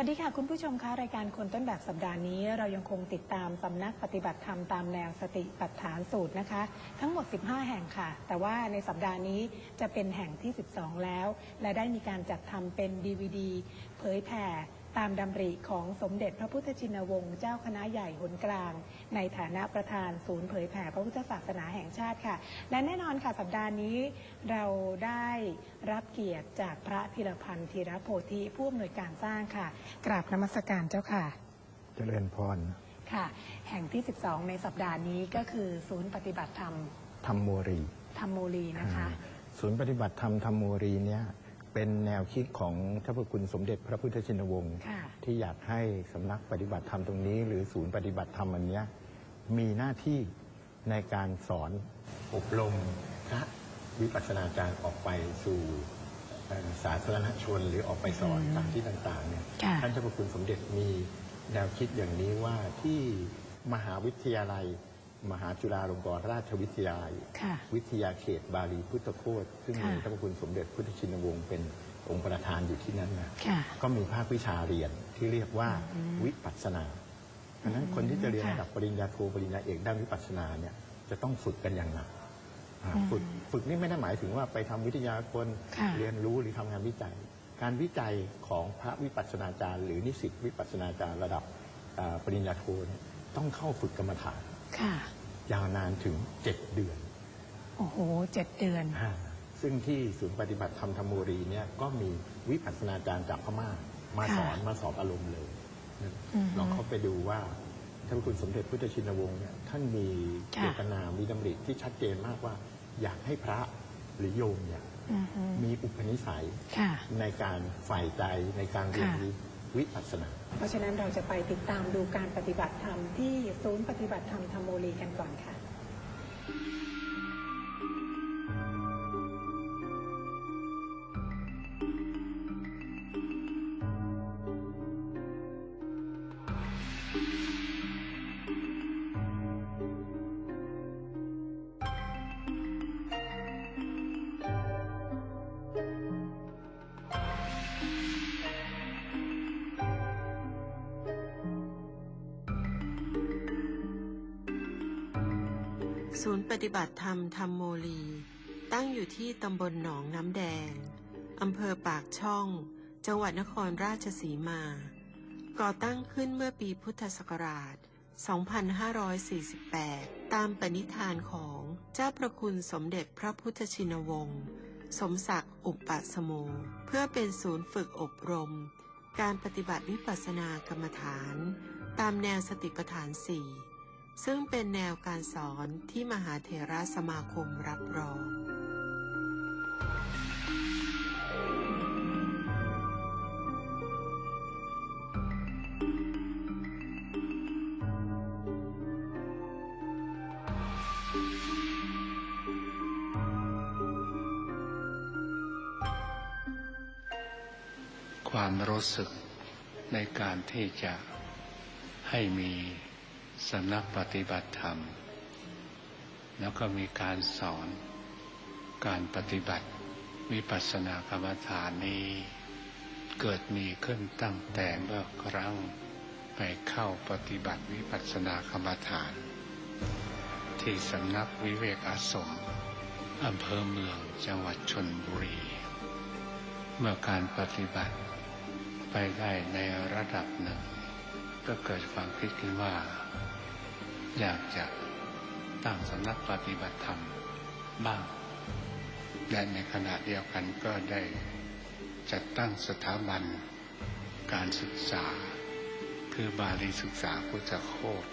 สวัสดีค่ะคุณผู้ชมคะรายการคนต้นแบบสัปดาห์นี้ เรายังคงติดตามสำนักปฏิบัติธรรมตามแนวสติปัฏฐานสูตรนะคะ ทั้งหมด 15 แห่งค่ะ แต่ว่าในสัปดาห์นี้จะเป็นแห่งที่ 12 แล้ว และได้มีการจัดทำเป็นดีวดีเผยแผ่ ตามดำริของสมเด็จพระพุทธชินวงศ์เจ้าคณะใหญ่หนกลาง ในฐานะประธานศูนย์เผยแผ่พระพุทธศาสนาแห่งชาติค่ะ และแน่นอนค่ะสัปดาห์นี้ เราได้รับเกียรติจากพระธีรพันธ์ธีรโพธิผู้อำนวยการสร้างค่ะ กราบนมัสการเจ้าค่ะ เจริญพรค่ะ แห่งที่ 12 ในสัปดาห์นี้ก็คือศูนย์ปฏิบัติธรรมธรรมโมรีธรรมโมลีนะคะ ศูนย์ปฏิบัติธรรมธรรมโมรีเนี่ย เป็นแนวคิดของท่านพระคุณสมเด็จพระพุทธชินวงศ์ค่ะที่อยากให้สำนักปฏิบัติธรรมตรงนี้ หรือศูนย์ปฏิบัติธรรมอันเนี้ยมีหน้าที่ในการสอนอบรมพระวิปัสสนาจารย์ออกไปสู่เอ่อสาธารณชนหรือออกไปสอนอืมตามที่ต่างๆเนี่ย ค่ะ ท่านเจ้าพระคุณสมเด็จมีแนวคิดอย่างนี้ว่าที่มหาวิทยาลัย มหาจุฬาลงกรณราชวิทยาลัยค่ะวิทยาเขตบาลีพุทธโคตซึ่งค่ะมีพระคุณสมเด็จพุทธชินวงศ์เป็นองค์ประธานอยู่ที่นั้นนะค่ะก็มีภาควิชาเรียนที่เรียกว่าอืมวิปัสสนาเพราะฉะนั้นคนที่จะเรียนค่ะระดับปริญญาโทปริญญาเอกด้านวิปัสสนาเนี่ยจะต้องฝึกกันอย่างหนักอ่าอืมฝึกฝึกนี่ไม่ได้หมายถึงว่าไปทำวิทยาคนค่ะเรียนรู้หรือทำงานวิจัย การวิจัยของพระวิปัสสนาจารย์ หรือนิสิตวิปัสสนาจารย์ระดับอ่าปริญญาโทเนี่ยต้องเข้าฝึกกรรมฐาน ค่ะ ยาวนานถึงเจ็ดเดือน โอ้โหเจ็ดเดือน อ่าซึ่งที่ศูนย์ปฏิบัติธรรมธรรมโมรีเนี่ยก็มีวิปัสสนาจารย์จากพม่ามาค่ะสอนมาสอบอารมณ์เลยนะอือฮึลองเข้าไปดูว่าท่านคุณสมเด็จพุทธชินวงศ์เนี่ยท่านมีค่ะ เจตนามีดำริที่ชัดเจนมากว่า อยากให้พระหรือโยมเนี่ยอือฮึมีอุปนิสัย ค่ะ ในการใฝ่ใจในการเรียนรู้ วิปัสสนา เพราะฉะนั้นเราจะไปติดตามดูการปฏิบัติธรรมที่ศูนย์ปฏิบัติธรรมธรรมโมลีกันก่อนค่ะ ศูนย์ปฏิบัติธรรมธรรมโมลี ตั้งอยู่ที่ตำบลหนองน้ำแดง อำเภอปากช่อง จังหวัดนครราชสีมา ก่อตั้งขึ้นเมื่อปีพุทธศักราช 2548 ตามปณิธานของเจ้าประคุณสมเด็จพระพุทธชินวงศ์ สมศักดิ์อุปปสโม เพื่อเป็นศูนย์ฝึกอบรม การปฏิบัติวิปัสสนากรรมฐาน ตามแนวสติปัฏฐานสี่ ซึ่งเป็นแนวการสอนที่มหาเถระสมาคมรับรอง ความรู้สึกในการที่จะให้มี สำนักปฏิบัติธรรม แล้วก็มีการสอนการปฏิบัติวิปัสสนากรรมฐานนี้ เกิดมีขึ้นตั้งแต่เมื่อครั้งไปเข้าปฏิบัติวิปัสสนากรรมฐาน ที่สำนักวิเวกอาสมอำเภอเมืองจังหวัดชนบุรี เมื่อการปฏิบัติไปได้ในระดับหนึ่ง ก็เกิดความคิดขึ้นว่า อยากจะตั้งสำนักปฏิบัติธรรมบ้าง และในขณะเดียวกันก็ได้จัดตั้งสถาบันการศึกษา คือบาลีศึกษาพุทธโคต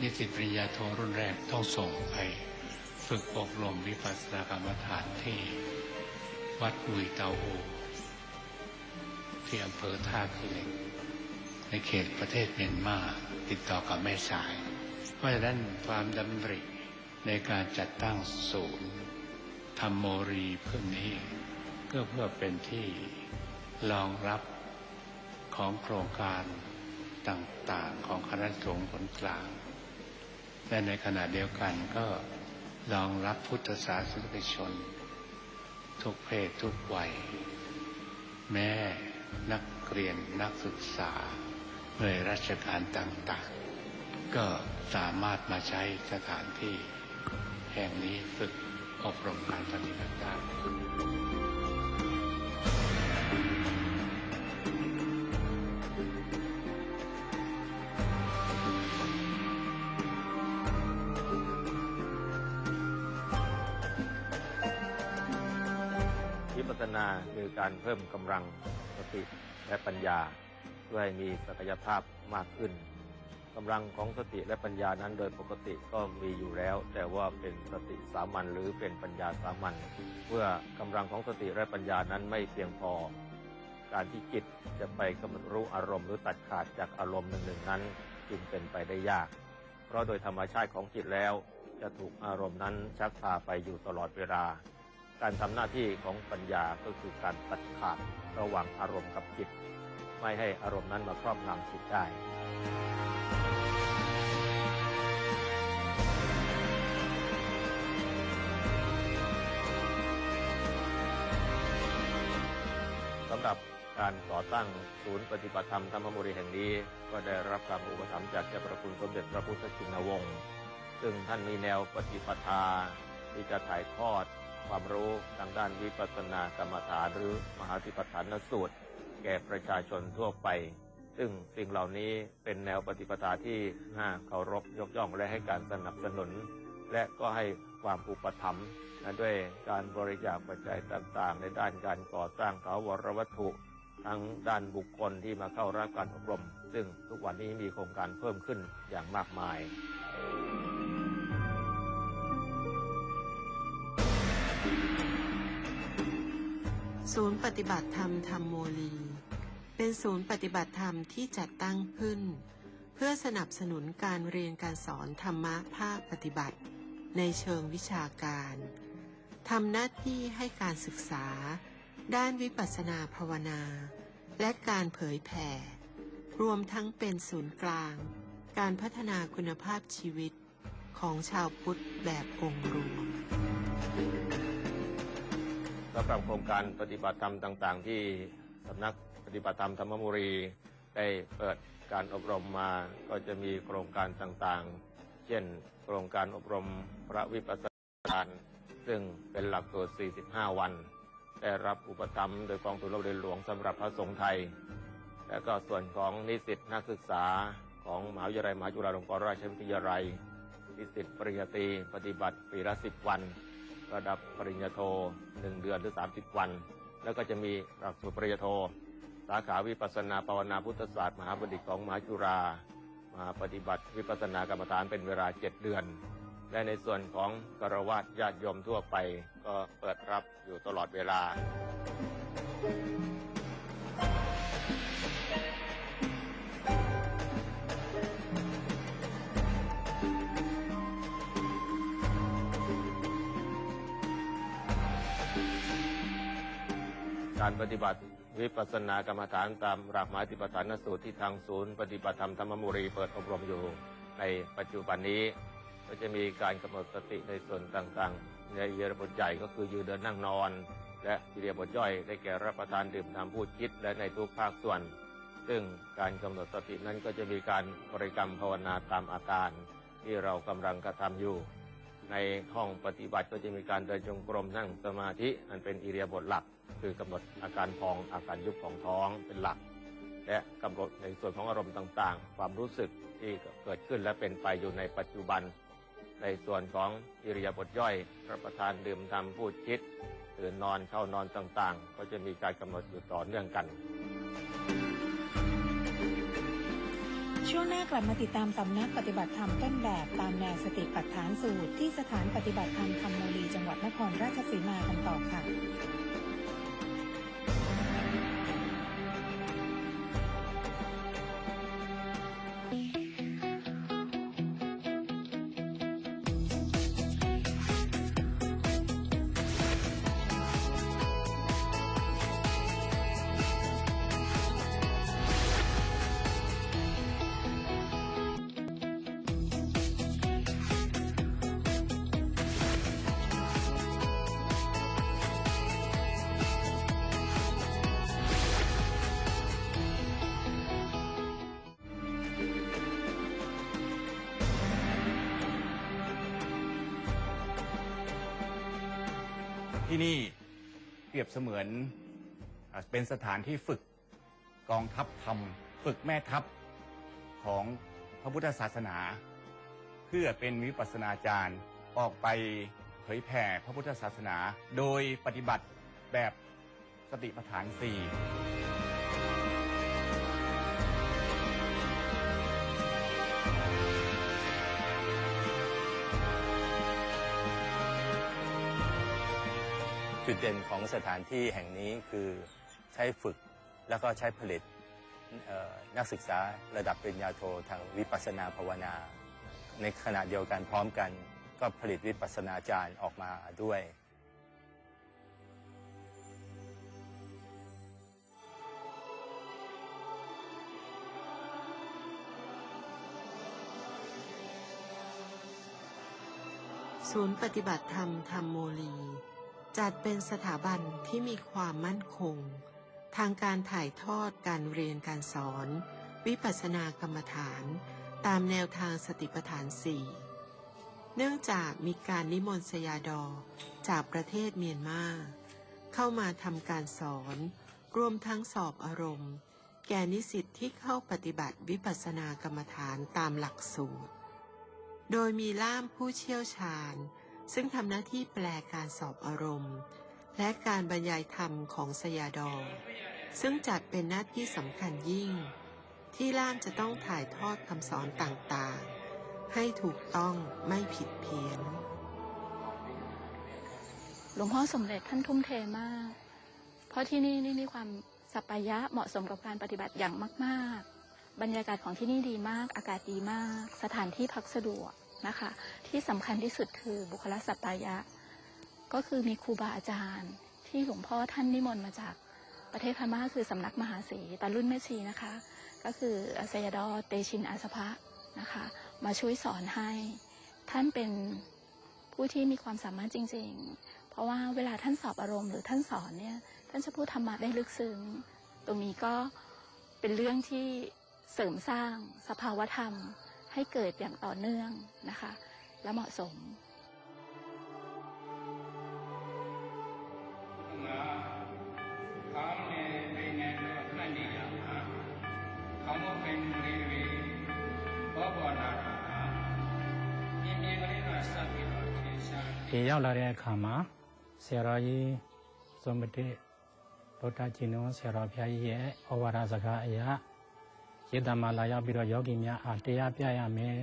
นิสิตปริญญาโทรุ่นแรกต้องส่งไปฝึกอบรมวิปัสสนากรรมฐานที่วัดลุยเตาโอที่อำเภอท่าขี้เหล็ก ในเขตประเทศเมียนมาติดต่อกับแม่สาย เพราะฉะนั้นความดำริในการจัดตั้งศูนย์ธรรมโมรีเพื่อนี้ก็เพื่อเป็นที่รองรับของโครงการต่างๆของคณะสงฆ์ผลกลาง และในขณะเดียวกันก็รองรับพุทธศาสนิกชน ทุกเพศทุกวัย แม้นักเรียนนักศึกษา หน่วยราชการต่างๆ ก็สามารถมาใช้สถานที่แห่งนี้ฝึกอบรมการปฏิบัติได้วิปัสสนาคือการเพิ่มกำลังสติและปัญญา เพื่อให้มีศักยภาพมากขึ้นกำลังของสติและปัญญานั้นโดยปกติก็มีอยู่แล้ว แต่ว่าเป็นสติสามัญหรือเป็นปัญญาสามัญเมื่อกำลังของสติและปัญญานั้นไม่เพียงพอ การที่จิตจะไปกำหนดรู้อารมณ์หรือตัดขาดจากอารมณ์หนึ่งๆนั้น จึงเป็นไปได้ยาก เพราะโดยธรรมชาติของจิตแล้ว จะถูกอารมณ์นั้นชักพาไปอยู่ตลอดเวลา การทำหน้าที่ของปัญญาก็คือการตัดขาดระหว่างอารมณ์กับจิต ไม่ให้อารมณ์นั้นมาครอบงำจิตได้สำหรับการก่อตั้งศูนย์ปฏิบัติธรรมธรรมบุรีแห่งนี้ ก็ได้รับการอุปถัมภ์จากเจ้าประคุณสมเด็จพระพุทธชินวงศ์ซึ่งท่านมีแนวปฏิปทาที่จะถ่ายทอดความรู้ทางด้านวิปัสสนากรรมฐานหรือมหาธิปฐานสูตร แก่ประชาชนทั่วไป ซึ่งสิ่งเหล่านี้เป็นแนวปฏิปทาที่น่าเคารพยกย่องและให้การสนับสนุน และก็ให้ความอุปถัมภ์ด้วยการบริจาคปัจจัยต่างๆ ในด้านการก่อสร้างถาวรวัตถุ ทั้งด้านบุคคลที่มาเข้ารับการอบรม ซึ่งทุกวันนี้มีโครงการเพิ่มขึ้นอย่างมากมาย ศูนย์ปฏิบัติธรรมธรรมโมลี เป็นศูนย์ปฏิบัติธรรมที่จัดตั้งขึ้น เพื่อสนับสนุนการเรียนการสอนธรรมะภาคปฏิบัติ ในเชิงวิชาการทำหน้าที่ให้การศึกษา ด้านวิปัสสนาภาวนา และการเผยแผ่ รวมทั้งเป็นศูนย์กลาง การพัฒนาคุณภาพชีวิตของชาวพุทธแบบองค์รวม สำหรับโครงการปฏิบัติธรรมต่าง ๆ ที่สำนักปฏิบัติธรรมธรรมบุรีได้เปิดการอบรมมาก็จะมีโครงการต่างๆ เช่น โครงการอบรมพระวิปัสสนาซึ่งเป็นหลักสูตร 45 วัน ได้รับอุปถัมภ์โดยกองทุนเราเรียนหลวงสำหรับพระสงฆ์ไทย และก็ส่วนของนิสิตนักศึกษาของมหาวิทยาลัยมหาจุฬาลงกรณราชวิทยาลัยนิสิตปริญญาตรีปฏิบัติปีละ10วัน ระดับปริญญาโท1เดือนหรือ 30 วัน แล้วก็จะมีหลักสูตรปริญญาโท สาขาวิปัสสนาภาวนาพุทธศาสตร์มหาบัณฑิตของมหาจุฬามาปฏิบัติวิปัสสนากรรมฐานเป็นเวลา 7 เดือน และในส่วนของกรวาสญาติโยมทั่วไปก็เปิดรับอยู่ตลอดเวลา การปฏิบัติวิปัสสนากรรมฐานตามหลักมหาธิปฐานสูตรที่ทางศูนย์ ปฏิบัติธรรมธรรมบุรีเปิดอบรมอยู่ในปัจจุบันนี้ ก็จะมีการกำหนดสติในส่วนต่างๆ ในอิริยาบถใหญ่ก็คือยืนเดินนั่งนอน และอิริยบถย่อยได้แก่รับประทานดื่มทำพูดคิดและในทุกภาคส่วน ซึ่งการกำหนดสตินั้นก็จะมีการบริกรรมภาวนาตามอาการที่เรากำลังกระทำอยู่ ในห้องปฏิบัติก็จะมีการเดินจงกรมนั่งสมาธิอันเป็นอิริยาบถหลัก คือกำหนดอาการพองอาการยุบของท้องเป็นหลัก และกำหนดในส่วนของอารมณ์ต่างๆ ความรู้สึกที่เกิดขึ้นและเป็นไปอยู่ในปัจจุบัน ในส่วนของอิริยาบถย่อยรับประทานดื่มทำพูดคิดตื่นนอนเข้านอนต่างๆ ก็จะมีการกำหนดอยู่ต่อเนื่องกัน ช่วงหน้ากลับมาติดตามสำนักปฏิบัติธรรมต้นแบบตามแนวสติปัฏฐานสูตร ที่สถานปฏิบัติธรรมธรรมโมลีจังหวัดนครราชสีมากันต่อค่ะ ที่นี่เปรียบเสมือนอเป็นสถานที่ฝึกกองทัพธรรม ฝึกแม่ทัพของพระพุทธศาสนา เพื่อเป็นวิปัสนาจารย์ออกไปเผยแผ่พระพุทธศาสนา โดยปฏิบัติแบบสติปัฏฐานสี่ จุดเด่นของสถานที่แห่งนี้คือใช้ฝึกแล้วก็ใช้ผลิตนักศึกษาระดับปริญญาโททางวิปัสสนาภาวนา ในขณะเดียวกันพร้อมกัน ก็ผลิตวิปัสสนาจารย์ออกมาด้วยศูนย์ปฏิบัติธรรมธรรมโมลี จัดเป็นสถาบันที่มีความมั่นคง ทางการถ่ายทอดการเรียนการสอน วิปัสสนากรรมฐาน ตามแนวทางสติปัฏฐานสี่เนื่องจากมีการนิมนต์สยาดอจากประเทศเมียนมาเข้ามาทำการสอน รวมทั้งสอบอารมณ์ แก่นิสิตที่เข้าปฏิบัติวิปัสสนากรรมฐานตามหลักสูตร โดยมีล่ามผู้เชี่ยวชาญ ซึ่งทำหน้าที่แปลการสอบอารมณ์ และการบรรยายธรรมของสยาดอซึ่งจัดเป็นหน้าที่สำคัญยิ่ง ที่ล่ามจะต้องถ่ายทอดคำสอนต่างๆ ให้ถูกต้องไม่ผิดเพี้ยน หลวงพ่อสมเด็จท่านทุ่มเทมาก เพราะที่นี่นี่มีความสัปปายะเหมาะสมกับการปฏิบัติอย่างมาก ๆ บรรยากาศของที่นี่ดีมาก อากาศดีมาก สถานที่พักสะดวก นะคะ ที่สำคัญที่สุดคือบุคลสัปปายะ ก็คือมีครูบาอาจารย์ ที่หลวงพ่อท่านนิมนต์มาจากประเทศพม่าคือสำนักมหาศีตารุ่นแม่ชีนะคะ ก็คือเซยดอเตชินอาสภะนะคะ มาช่วยสอนให้ ท่านเป็นผู้ที่มีความสามารถจริง ๆ เพราะว่าเวลาท่านสอบอารมณ์หรือท่านสอนเนี่ยท่านจะพูดธรรมะได้ลึกซึ้งตรงนี้ก็เป็นเรื่องที่เสริมสร้างสภาวธรรม ให้เกิดอย่างต่อเนื่องนะคะ และเหมาะสม ကောင်းတဲ့ပင်နဲ့တော့မှတ်နေရမှာကောင်းမပင်လေးတွေဘောပေါ်လာတာမြင်မြင်ကလေးကစပြီးတော့ထင်ရှား ဒီရောက်လာတဲ့အခါမှာဆရာတော်ကြီးဇွန်မတိဗုဒ္ဓကျင်တော်ဆရာတော်ဘုရားကြီးရဲ့ဩဝါဒစကားအရာ ရေတမာလာရောက်ပြီးတော့ယောဂီများအားတရားပြရမယ်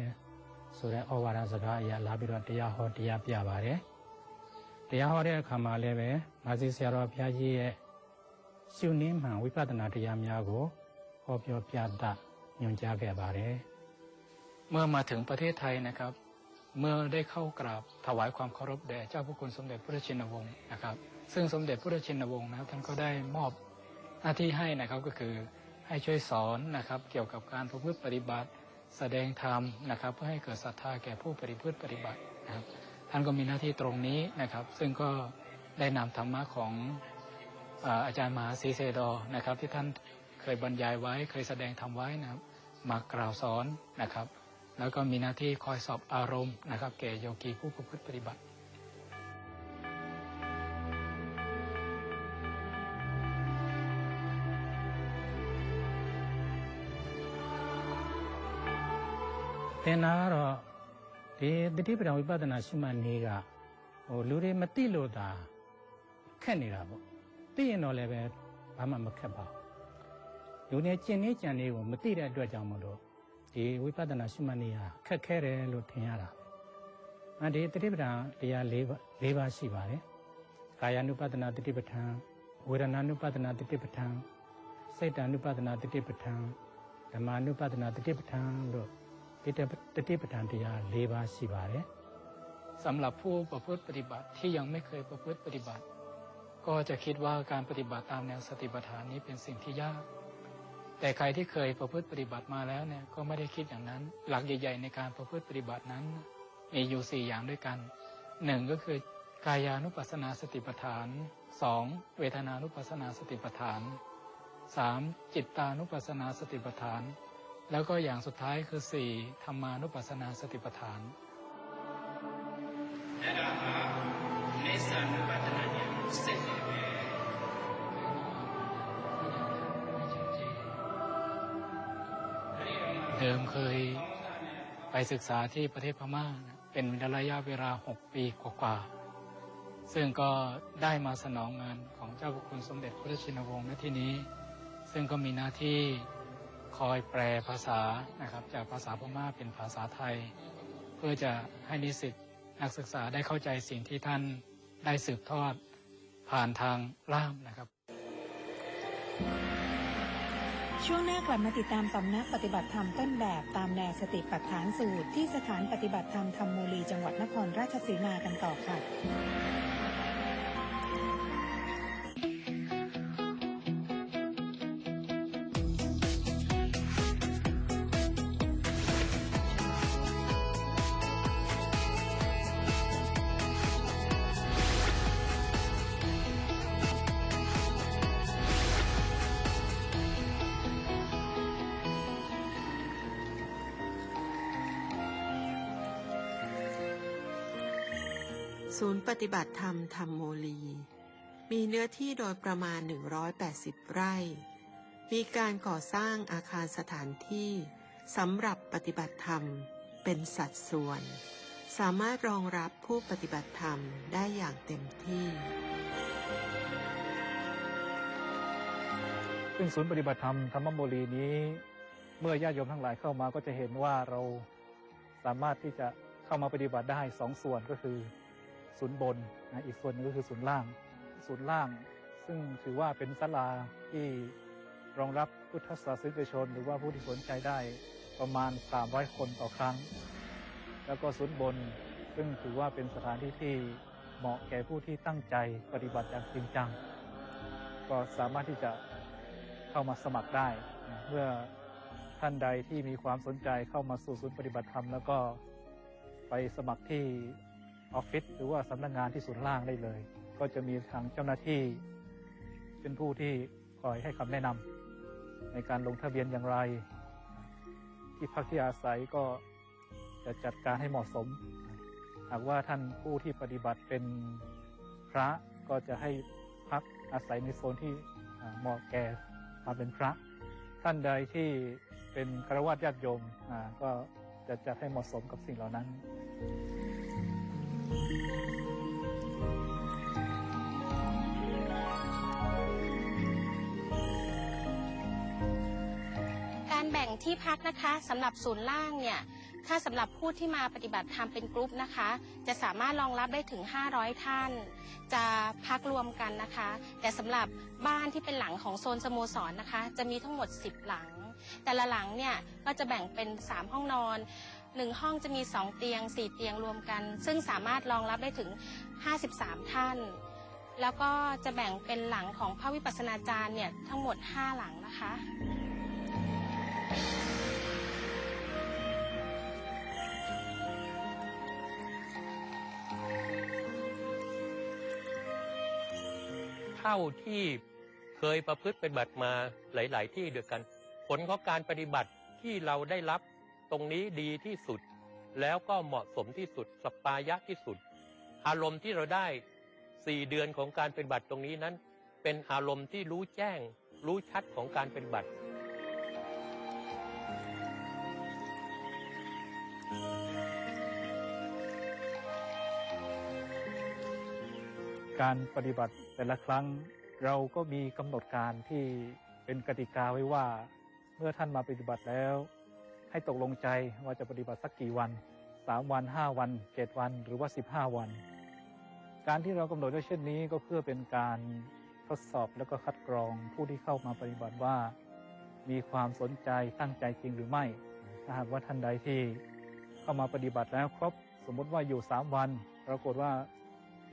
ဆိုတဲ့ဩဝါဒစကားအရာလာပြီးတော့တရားဟောတရားပြပါတယ်တရားဟောတဲ့အခါမှာလည်းပဲမာစီဆရာတော်ဘုရားကြီးရဲ့ရှုနည်းမှန်ဝိပဿနာတရားများကိုဟောပြောပြတတ်ညွှန်ကြားခဲ့ပါတယ် เมื่อมาถึงประเทศไทยนะครับ เมื่อได้เข้ากราบถวายความเคารพแด่เจ้าพระคุณสมเด็จพระชินวงศ์นะครับ ซึ่งสมเด็จพระชินวงศ์นะครับท่านก็ได้มอบหน้าที่ให้นะครับก็คือ ให้ช่วยสอนนะครับ เกี่ยวกับการประพฤติปฏิบัติ แสดงธรรมนะครับ เพื่อให้เกิดศรัทธาแก่ผู้ปฏิพฤติปฏิบัตินะครับท่านก็มีหน้าที่ตรงนี้นะครับ ซึ่งก็ได้นำธรรมะของเอ่ออาจารย์มหาศรีเสดอนะครับ ที่ท่านเคยบรรยายไว้เคยแสดงธรรมไว้นะครับ มากล่าวสอนนะครับ แล้วก็มีหน้าที่คอยสอบอารมณ์นะครับ แก่โยกีผู้ประพฤติปฏิบัติ သင်္နာကတော့ဒီတတိပဒံဝိပဿနာရှုမှတ်နည်းကဟိုလူတွေမသိလို့သာခက်နေတာပေါ့သိရင်တော့လည်းပဲဘာမှမခက်ပါဘူးလူတွေကျင့်နေကြံနေကိုမသိတဲ့အတွက်ကြောင့်မလို့ဒီဝိပဿနာရှုမှတ်နည်းဟာခက်ခဲတယ်လို့ထင်ရတာအဲဒီတတိပဒံတရား၄ပါး၄ပါးရှိပါတယ်ကာယ ानु ပဒနာတတိပဋ္ဌာန်ဝေဒနာ ानु ပဒနာတတိပဋ္ဌာန်စိတ်တ ानु ပဒနာတတိပဋ္ဌာန်ဓမ္မ ानु ပဒနာတတိပဋ္ဌာန်လို့ ဒီတတတိပဋ္ဌာန်တရား၄ပါးရှိပါတယ်สำหรับผู้ประพฤติปฏิบัติที่ยังไม่เคยประพฤติปฏิบัติ ก็จะคิดว่าการปฏิบัติตามแนวสติปัฏฐานนี้เป็นสิ่งที่ยาก แต่ใครที่เคยประพฤติปฏิบัติมาแล้วเนี่ยก็ไม่ได้คิดอย่างนั้น หลักใหญ่ ๆ ในการประพฤติปฏิบัตินั้น มีอยู่สี่อย่างด้วยกันหนึ่งก็คือกายานุปัสสนาสติปัฏฐานสองเวทนานุปัสสนาสติปัฏฐานสามจิตตานุปัสสนาสติปัฏฐาน แล้วก็อย่างสุดท้ายคือ 4. ธรรมานุปัสสนาสติปัฏฐานเริ่ดิมเคยไปศึกษาที่ประเทศพม่าเป็นระยะเวลา 6 ปีกว่าๆซึ่งก็ได้มาสนองงานของเจ้าพระคุณสมเด็จพระชินวงศ์ณที่นี้ ซึ่งก็มีหน้าที่ คอยแปลภาษานะครับจากภาษาพม่าเป็นภาษาไทย เพื่อจะให้นิสิตนักศึกษาได้เข้าใจสิ่งที่ท่านได้สืบทอดผ่านทางล่ามนะครับ ช่วงหน้ากลับมาติดตามสำนักปฏิบัติธรรมต้นแบบตามแนวสติปัฏฐานสูตร ที่สถานปฏิบัติธรรมธรรมโมลีจังหวัดนครราชสีมากันต่อค่ะ ฏิบัติธรรมธรรมโมลี มีเนื้อที่โดยประมาณ 180 ไร่ มีการก่อสร้างอาคารสถานที่สำหรับปฏิบัติธรรมเป็นสัดส่วน สามารถรองรับผู้ปฏิบัติธรรมได้อย่างเต็มที่ซึ่งศูนย์ปฏิบัติธรรมธรรมโมลีนี้ เมื่อญาติโยมทั้งหลายเข้ามาก็จะเห็นว่าเราสามารถที่จะเข้ามาปฏิบัติได้สองส่วนก็คือ ศูนย์บนนะอีกส่วนหนึงก็คือศูนย์ล่าง ศูนย์ล่าง ซึ่งถือว่าเป็นศาลาที่รองรับพุทธศาสนิกชน หรือว่าผู้ที่สนใจได้ประมาณ 300 คนต่อครั้ง แล้วก็ศูนย์บน ซึ่งถือว่าเป็นสถานที่ที่เหมาะแก่ผู้ที่ตั้งใจปฏิบัติอย่างจริงจัง ก็สามารถที่จะเข้ามาสมัครได้นะเมื่อท่านใดที่มีความสนใจเข้ามาสู่ศูนย์ปฏิบัติธรรม แล้วก็ไปสมัครที่ ออฟฟิศหรือว่าสำนักงานที่ศูนย์ล่างได้เลย ก็จะมีทางเจ้าหน้าที่ เป็นผู้ที่คอยให้คำแนะนำในการลงทะเบียนอย่างไร ที่พักที่อาศัยก็จะจัดการให้เหมาะสม หากว่าท่านผู้ที่ปฏิบัติเป็นพระก็จะให้พักอาศัยในโซนที่เหมาะแก่ความเป็นพระ ท่านใดที่เป็นคารวะญาติโยมก็จะจัดให้เหมาะสมกับสิ่งเหล่านั้น การแบ่งที่พักนะคะสำหรับศูนย์ล่างเนี่ยถ้าสำหรับผู้ที่มาปฏิบัติธรรมเป็นกลุ่มนะคะ จะสามารถรองรับได้ถึง 500 ท่าน จะพักรวมกันนะคะ แต่สำหรับบ้านที่เป็นหลังของโซนสโมสรนะคะ จะมีทั้งหมด 10 หลัง แต่ละหลังเนี่ยก็จะแบ่งเป็น 3 ห้องนอน 1 ห้องจะมี 2 เตียง 4 เตียงรวมกัน ซึ่งสามารถรองรับได้ถึง 53 ท่าน แล้วก็จะแบ่งเป็นหลังของพระวิปัสสนาจารย์เนี่ยทั้งหมด 5 หลังนะคะเท่าที่เคยประพฤติปฏิบัติมาหลาย ๆ ที่ด้วยกัน ผลของการปฏิบัติที่เราได้รับ ตรงนี้ดีที่สุด แล้วก็เหมาะสมที่สุดสปายะที่สุด อารมณ์ที่เราได้สี่เดือนของการเปฏิบัติตรงนี้นั้น เป็นอารมณ์ที่รู้แจ้ง รู้ชัดของการเปฏิบัติการปฏิบัติแต่ละครั้งเราก็มีกำหนดการที่เป็นกติกาไว้ว่า เมื่อท่านมาปฏิบัติแล้ว ให้ตกลงใจว่าจะปฏิบัติสักกี่วัน3วัน5วัน7วันหรือว่า15วัน การที่เรากำหนดไว้เช่นนี้ก็เพื่อเป็นการทดสอบแล้วก็คัดกรองผู้ที่เข้ามาปฏิบัติว่า มีความสนใจตั้งใจจริงหรือไม่ ถ้าหากว่าท่านใดที่เข้ามาปฏิบัติแล้วครบสมมติว่าอยู่3วันปรากฏว่า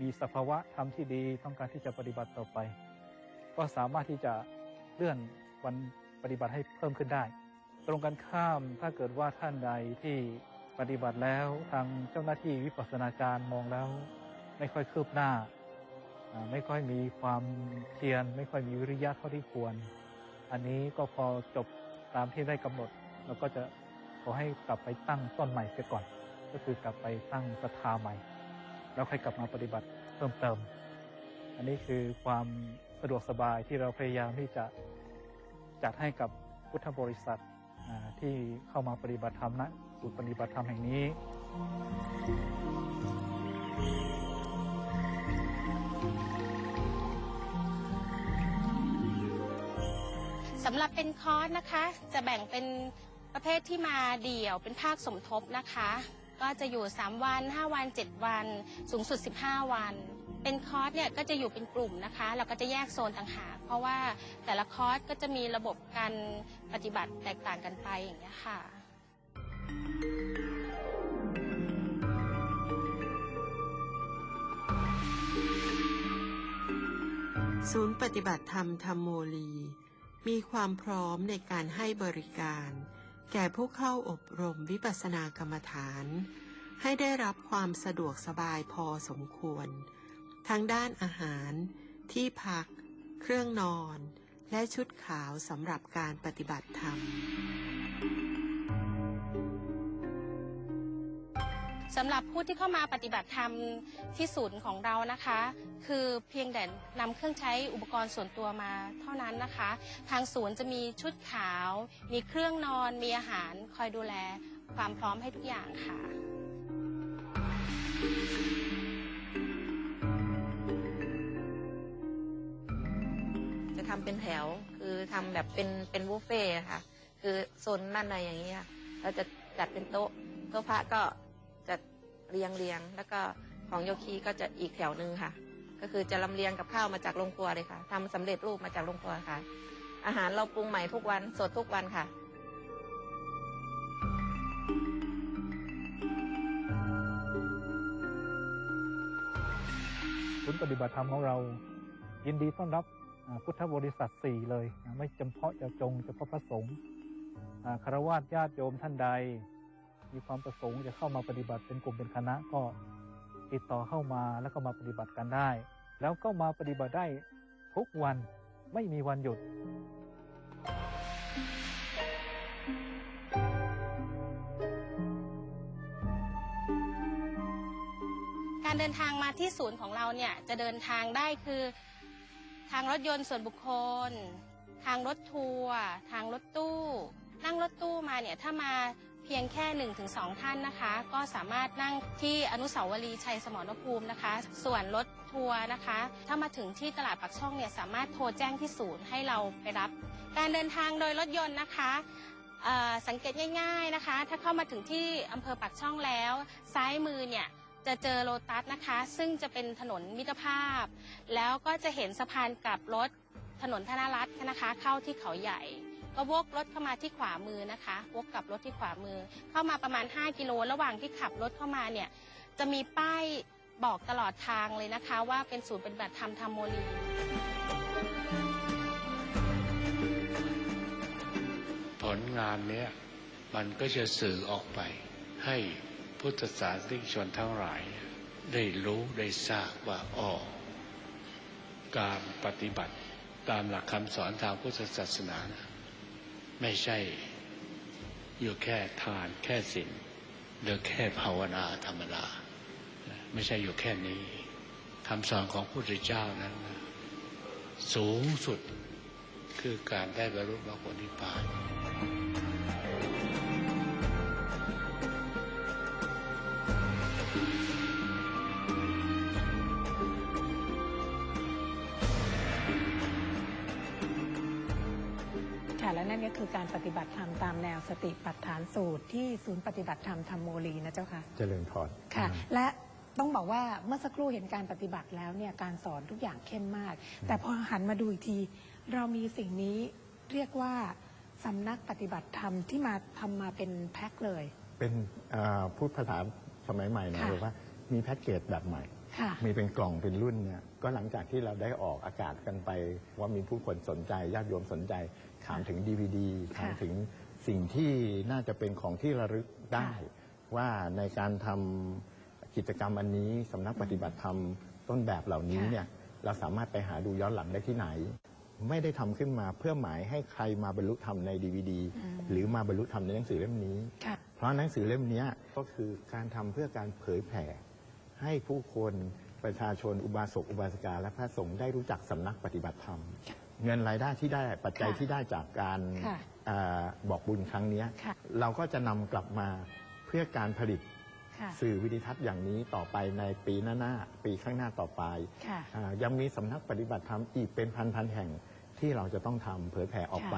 มีสภาวะธรรมที่ดีต้องการที่จะปฏิบัติต่อไป ก็สามารถที่จะเลื่อนวันปฏิบัติให้เพิ่มขึ้นได้ ตรงกันข้ามถ้าเกิดว่าท่านใดที่ปฏิบัติแล้วทางเจ้าหน้าที่วิปัสสนาจารย์มองแล้ว ไม่ค่อยคืบหน้า ไม่ค่อยมีความเพียรไม่ค่อยมีวิริยะเท่าที่ควร อันนี้ก็พอจบตามที่ได้กำหนดเราก็จะขอให้กลับไปตั้งต้นใหม่เสียก่อน ก็คือกลับไปตั้งศรัทธาใหม่ แล้วค่อยกลับมาปฏิบัติเพิ่มเติม อันนี้คือความสะดวกสบายที่เราพยายามที่จะจัดให้กับพุทธบริษัท ที่เข้ามาปฏิบัติธรรมณศูนย์ปฏิบัติธรรมแห่งนี้ สำหรับเป็นคอร์สนะคะ จะแบ่งเป็นประเภทที่มาเดี่ยวเป็นภาคสมทบนะคะ ก็จะอยู่ 3 วัน 5 วัน 7 วัน สูงสุด 15 วัน เป็นคอร์สเนี่ยก็จะอยู่เป็นกลุ่มนะคะ เราก็จะแยกโซนต่างหากเพราะว่าแต่ละคอร์สก็จะมีระบบการปฏิบัติแตกต่างกันไปอย่างนี้ยค่ะ ศูนย์ปฏิบัติธรรมธรรมโมลี มีความพร้อมในการให้บริการ แก่ผู้เข้าอบรมวิปัสสนากรรมฐาน ให้ได้รับความสะดวกสบายพอสมควร ทั้งด้านอาหาร ที่พัก เครื่องนอน และชุดขาวสำหรับการปฏิบัติธรรม สำหรับผู้ที่เข้ามาปฏิบัติธรรมที่ศูนย์ของเรานะคะ คือเพียงแต่นำเครื่องใช้อุปกรณ์ส่วนตัวมาเท่านั้นนะคะ ทางศูนย์จะมีชุดขาว มีเครื่องนอน มีอาหาร คอยดูแลความพร้อมให้ทุกอย่างค่ะ เป็นแถว คือทำแบบเป็นเป็นบุฟเฟ่ค่ะ คือโซนด้านในอย่างนี้ค่ะเราจะจัดเป็นโต๊ะโต๊ะพระก็จะเรียงเรียง แล้วก็ของโยคีก็จะอีกแถวหนึ่งค่ะ ก็คือจะลำเลียงกับข้าวมาจากโรงครัวเลยค่ะทำสำเร็จรูปมาจากโรงครัวค่ะ อาหารเราปรุงใหม่ทุกวันสดทุกวันค่ะศูนปฏิบัติธรรมของเรา ยินดีต้อนรับ พุทธบริษัทสี่เลยไม่จำเพาะเจาะจงเฉพาะพระสงฆ์คารวะญาติโยมท่านใด มีความประสงค์จะเข้ามาปฏิบัติเป็นกลุ่มเป็นคณะก็ติดต่อเข้ามาแล้วก็มาปฏิบัติกันได้ แล้วก็มาปฏิบัติได้ทุกวันไม่มีวันหยุดการเดินทางมาที่ศูนย์ของเราเนี่ยจะเดินทางได้คือ ทางรถยนต์ส่วนบุคคล ทางรถทัวร์ทางรถตู้ นั่งรถตู้มาเนี่ยถ้ามาเพียงแค่ 1-2 ท่านนะคะ ก็สามารถนั่งที่อนุสาวรีย์ชัยสมรภูมินะคะ ส่วนรถทัวร์นะคะ ถ้ามาถึงที่ตลาดปักช่องเนี่ยสามารถโทรแจ้งที่ศูนย์ให้เราไปรับ การเดินทางโดยรถยนต์นะคะสังเกตง่าย ๆนะคะ ถ้าเข้ามาถึงที่อำเภอปักช่องแล้ว ซ้ายมือเนี่ย จะเจอโลตัสนะคะ ซึ่งจะเป็นถนนมิตรภาพ แล้วก็จะเห็นสะพานกลับรถถนนธนรัตน์นะคะ เข้าที่เขาใหญ่ ก็วกรถเข้ามาที่ขวามือนะคะวกกลับรถที่ขวามือ เข้ามาประมาณ 5 กิโลระหว่างที่ขับรถเข้ามาเนี่ยจะมีป้ายบอกตลอดทางเลยนะคะ ว่าเป็นศูนย์ปฏิบัติธรรมธรรมโมลีผลงานเนี้ยมันก็จะสื่อออกไปให้ พุทธศาสนิกชนทั้งหลาย ได้รู้ได้ทราบว่าอ๋อการปฏิบัติตามหลักคำสอนทางพุทธศาสนานะไม่ใช่อยู่แค่ทานแค่ศีลหรือแค่ภาวนาธรรมดาไม่ใช่อยู่แค่นี้คำสอนของพระพุทธเจ้านั้นนะสูงสุดคือการได้บรรลุมรรคผลนิพพาน ค่ะและนั่นก็คือการปฏิบัติธรรมตามแนวสติปัฏฐานสูตรที่ศูนย์ปฏิบัติธรรมธรรมโมลีนะเจ้าค่ะเจริญพรค่ะ และต้องบอกว่าเมื่อสักครู่เห็นการปฏิบัติแล้วเนี่ยการสอนทุกอย่างเข้มมาก แต่พอหันมาดูอีกที เรามีสิ่งนี้เรียกว่าสำนักปฏิบัติธรรมที่มาทำมาเป็นแพ็คเลย เป็นอ่าพูดภาษาสมัยใหม่หนะค่ะหรือว่ามีแพ็กเกจแบบใหม่ค่ะมีเป็นกล่องเป็นรุ่นเนี่ยก็หลังจากที่เราได้ออกอากาศกันไป ว่ามีผู้คนสนใจญาติโยมสนใจ ถามถึง DVD ถามถึงสิ่งที่น่าจะเป็นของที่ระลึกได้ ว่าในการทำกิจกรรมอันนี้สำนักปฏิบัติธรรมต้นแบบเหล่านี้เนี่ยเราสามารถไปหาดูย้อนหลังได้ที่ไหน ไม่ได้ทำขึ้นมาเพื่อหมายให้ใครมาบรรลุธรรมใน DVD อืมหรือมาบรรลุธรรมในหนังสือเล่มนี้ค่ะเพราะหนังสือเล่มเนี้ยก็คือการทำเพื่อการเผยแผ่ ให้ผู้คนประชาชนอุบาสกอุบาสิกาและพระสงฆ์ได้รู้จักสำนักปฏิบัติธรรม เงินรายได้ที่ได้ปัจจัยค่ะที่ได้จากการค่ะอาบอกบุญครั้งเนี้ยค่ะ เราก็จะนำกลับมาเพื่อการผลิตค่ะ สื่อวิดิทัศน์อย่างนี้ต่อไปในปีหน้าๆปีข้างหน้าต่อไปค่ะ อ่ายังมีสำนักปฏิบัติธรรมอีกเป็นพันๆแห่งที่เราจะต้องทำเผยแผ่ออกไป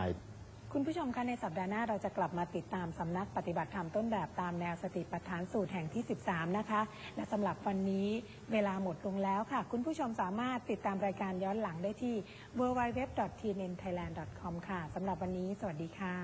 คุณผู้ชมคะในสัปดาห์หน้าเราจะกลับมาติดตามสำนักปฏิบัติธรรมต้นแบบตามแนวสติปัฏฐานสูตรแห่งที่ 13 นะคะ และสำหรับวันนี้เวลาหมดลงแล้วค่ะ คุณผู้ชมสามารถติดตามรายการย้อนหลังได้ที่ www.tnthailand.com ค่ะสำหรับวันนี้ สวัสดีค่ะ